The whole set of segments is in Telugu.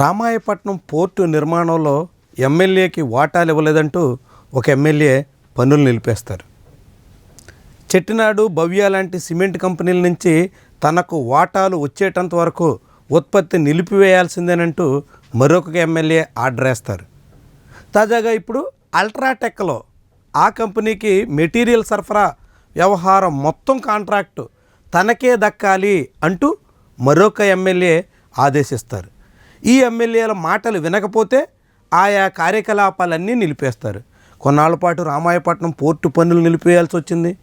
రామాయపట్నం పోర్టు నిర్మాణంలో ఎమ్మెల్యేకి వాటాలు ఇవ్వలేదంటూ ఒక ఎమ్మెల్యే పనులు నిలిపేస్తారు. చెట్టినాడు భవ్య లాంటి సిమెంట్ కంపెనీల నుంచి తనకు వాటాలు వచ్చేటంత వరకు ఉత్పత్తి నిలిపివేయాల్సిందేనంటూ మరొక ఎమ్మెల్యే ఆర్డర్ వేస్తారు. తాజాగా ఇప్పుడు అల్ట్రాటెక్లో ఆ కంపెనీకి మెటీరియల్ సరఫరా వ్యవహారం మొత్తం కాంట్రాక్టు తనకే దక్కాలి అంటూ మరొక ఎమ్మెల్యే ఆదేశిస్తారు. ఈ ఎమ్మెల్యేల మాటలు వినకపోతే ఆయా కార్యకలాపాలన్నీ నిలిపేస్తారు. కొన్నాళ్ళ పాటు రామాయపట్నం పోర్టు పనులు నిలిపేయాల్సి వచ్చింది.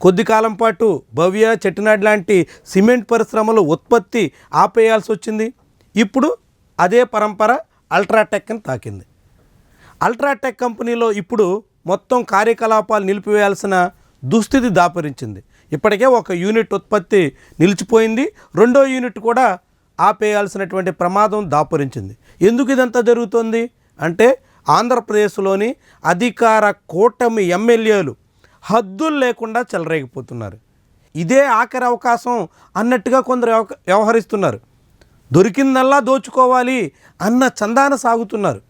కొద్ది కాలం పాటు భవ్య చెట్టినాడు లాంటి సిమెంట్ పరిశ్రమలు ఉత్పత్తి ఆపేయాల్సి వచ్చింది. ఇప్పుడు అదే పరంపర అల్ట్రాటెక్ని తాకింది. అల్ట్రాటెక్ కంపెనీలో ఇప్పుడు మొత్తం కార్యకలాపాలు నిలిపివేయాల్సిన దుస్థితి దాపరించింది. ఇప్పటికే ఒక యూనిట్ ఉత్పత్తి నిలిచిపోయింది. రెండో యూనిట్ కూడా ఆపేయాల్సినటువంటి ప్రమాదం దాపురించింది. ఎందుకు ఇదంతా జరుగుతోంది? అంటే ఆంధ్రప్రదేశ్లోని అధికార కూటమి ఎమ్మెల్యేలు హద్దులు లేకుండా చెలరేగిపోతున్నారు. ఇదే ఆఖరి అవకాశం అన్నట్టుగా కొందరు వ్యవ- వ్యవహరిస్తున్నారు. దొరికిందల్లా దోచుకోవాలి అన్న చందాన సాగుతున్నారు.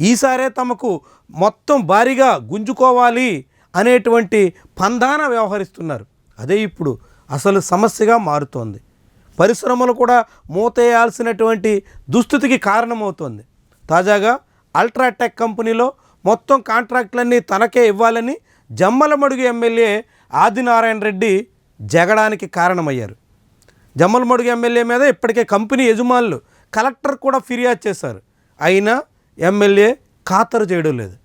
ఈసారే తమకు మొత్తం భారీగా గుంజుకోవాలి అనేటువంటి పందాన వ్యవహరిస్తున్నారు. అదే ఇప్పుడు అసలు సమస్యగా మారుతోంది. పరిశ్రమలు కూడా మూతేయాల్సినటువంటి దుస్థితికి కారణమవుతుంది. తాజాగా అల్ట్రాటెక్ కంపెనీలో మొత్తం కాంట్రాక్టులన్నీ తనకే ఇవ్వాలని జమ్మలమడుగు ఎమ్మెల్యే ఆదినారాయణ రెడ్డి జగడానికి కారణమయ్యారు. జమ్మలమడుగు ఎమ్మెల్యే మీద ఇప్పటికే కంపెనీ యజమానులు కలెక్టర్ కూడా ఫిర్యాదు చేశారు. అయినా ఎమ్మెల్యే ఖాతరు చేయడం లేదు.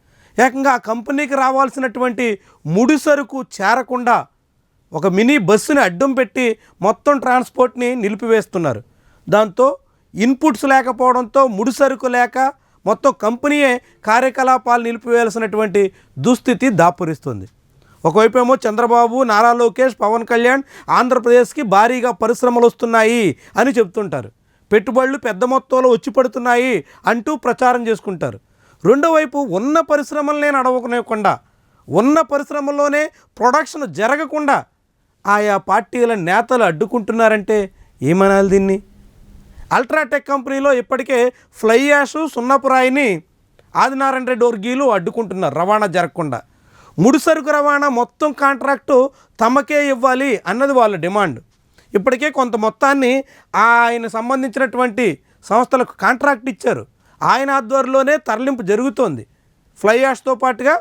ఏకంగా ఆ కంపెనీకి రావాల్సినటువంటి ముడి సరుకు చేరకుండా ఒక మినీ బస్సుని అడ్డం పెట్టి మొత్తం ట్రాన్స్పోర్ట్ని నిలిపివేస్తున్నారు. దాంతో ఇన్పుట్స్ లేకపోవడంతో ముడి సరుకు లేక మొత్తం కంపెనీయే కార్యకలాపాలు నిలిపివేయాల్సినటువంటి దుస్థితి దాపురిస్తుంది. ఒకవైపేమో చంద్రబాబు నారా లోకేష్ పవన్ కళ్యాణ్ ఆంధ్రప్రదేశ్కి భారీగా పరిశ్రమలు వస్తున్నాయి అని చెప్తుంటారు. పెట్టుబడులు పెద్ద మొత్తంలో వచ్చి పడుతున్నాయి అంటూ ప్రచారం చేసుకుంటారు. రెండో వైపు ఉన్న పరిశ్రమలనే నడవకునేకుండా ఉన్న పరిశ్రమల్లోనే ప్రొడక్షన్ జరగకుండా ఆయా పార్టీల నేతలు అడ్డుకుంటున్నారంటే ఏమనాలి దీన్ని? అల్ట్రాటెక్ కంపెనీలో ఇప్పటికే ఫ్లై యాష్ సున్నపురాయిని ఆదినారాయణ రెడ్డి వర్గీయులు అడ్డుకుంటున్నారు రవాణా జరగకుండా. ముడిసరుకు రవాణా మొత్తం కాంట్రాక్టు తమకే ఇవ్వాలి అన్నది వాళ్ళ డిమాండ్. ఇప్పటికే కొంత మొత్తాన్ని ఆయన సంబంధించినటువంటి సంస్థలకు కాంట్రాక్ట్ ఇచ్చారు. ఆయన ఆధ్వర్యంలోనే తరలింపు జరుగుతోంది. ఫ్లై యాష్తో పాటుగా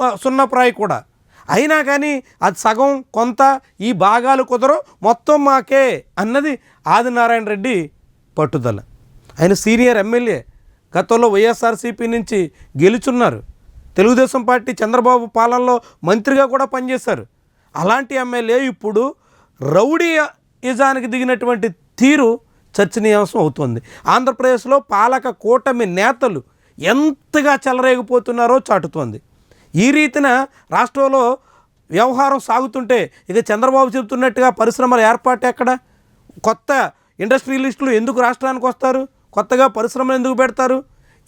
మ, సున్నప్రాయి కూడా. అయినా కానీ అది సగం కొంత ఈ భాగాలు కుదరవు. మొత్తం మాకే అన్నది ఆదినారాయణ రెడ్డి పట్టుదల. ఆయన సీనియర్ ఎమ్మెల్యే. గతంలో వైఎస్ఆర్సీపీ నుంచి గెలుచున్నారు. తెలుగుదేశం పార్టీ చంద్రబాబు పాలనలో మంత్రిగా కూడా పనిచేశారు. అలాంటి ఎమ్మెల్యే ఇప్పుడు రౌడీ యజానికి దిగినటువంటి తీరు చర్చనీయాంశం అవుతుంది. ఆంధ్రప్రదేశ్లో పాలక కూటమి నేతలు ఎంతగా చెలరేగిపోతున్నారో చాటుతోంది. ఈ రీతిన రాష్ట్రంలో వ్యవహారం సాగుతుంటే ఇక చంద్రబాబు చెబుతున్నట్టుగా పరిశ్రమల ఏర్పాటు ఎక్కడ? కొత్త ఇండస్ట్రియలిస్టులు ఎందుకు రాష్ట్రానికి వస్తారు? కొత్తగా పరిశ్రమలు ఎందుకు పెడతారు?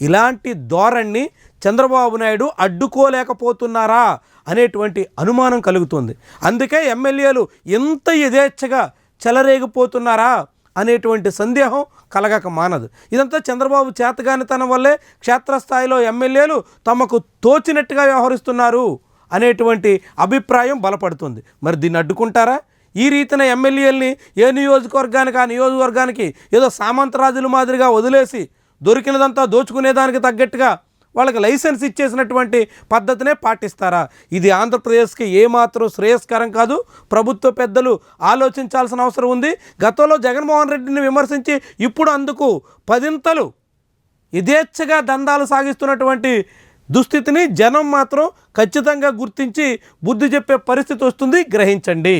ఇలాంటి ధోరణిని చంద్రబాబు నాయుడు అడ్డుకోలేకపోతున్నారా అనేటువంటి అనుమానం కలుగుతుంది. అందుకే ఎమ్మెల్యేలు ఎంత యథేచ్ఛగా చెలరేగిపోతున్నారా? అనేటువంటి సందేహం కలగక మానదు. ఇదంతా చంద్రబాబు చేతగానితనం వల్లే క్షేత్రస్థాయిలో ఎమ్మెల్యేలు తమకు తోచినట్టుగా వ్యవహరిస్తున్నారు అనేటువంటి అభిప్రాయం బలపడుతుంది. మరి దీన్ని అడ్డుకుంటారా? ఈ రీతిన ఎమ్మెల్యేలని ఏ నియోజకవర్గానికి ఆ నియోజకవర్గానికి ఏదో సామంతరాజుల మాదిరిగా వదిలేసి దొరికినదంతా దోచుకునేదానికి తగ్గట్టుగా వాళ్ళకి లైసెన్స్ ఇచ్చేసినటువంటి పద్ధతినే పాటిస్తారా? ఇది ఆంధ్రప్రదేశ్కి ఏమాత్రం శ్రేయస్కరం కాదు. ప్రభుత్వ పెద్దలు ఆలోచించాల్సిన అవసరం ఉంది. గతంలో జగన్మోహన్ రెడ్డిని విమర్శించి ఇప్పుడు అందుకు పదింతలు యథేచ్ఛగా దందాలు సాగిస్తున్నటువంటి దుస్థితిని జనం మాత్రం ఖచ్చితంగా గుర్తించి బుద్ధి చెప్పే పరిస్థితి వస్తుంది. గ్రహించండి.